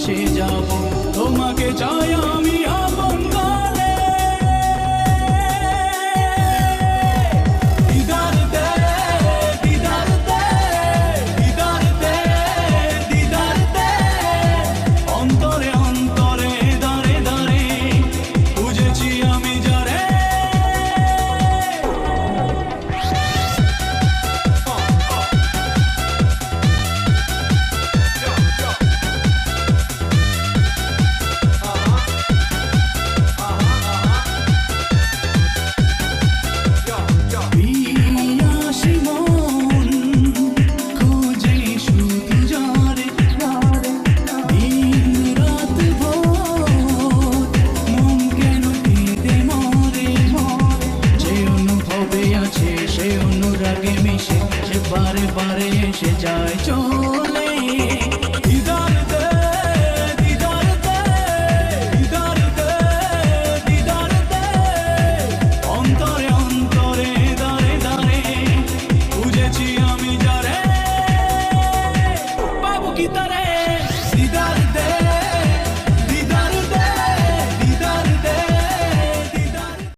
ভালোবেসে যাব। তোমাকে চাই আমি পারে এসে যায় চোখ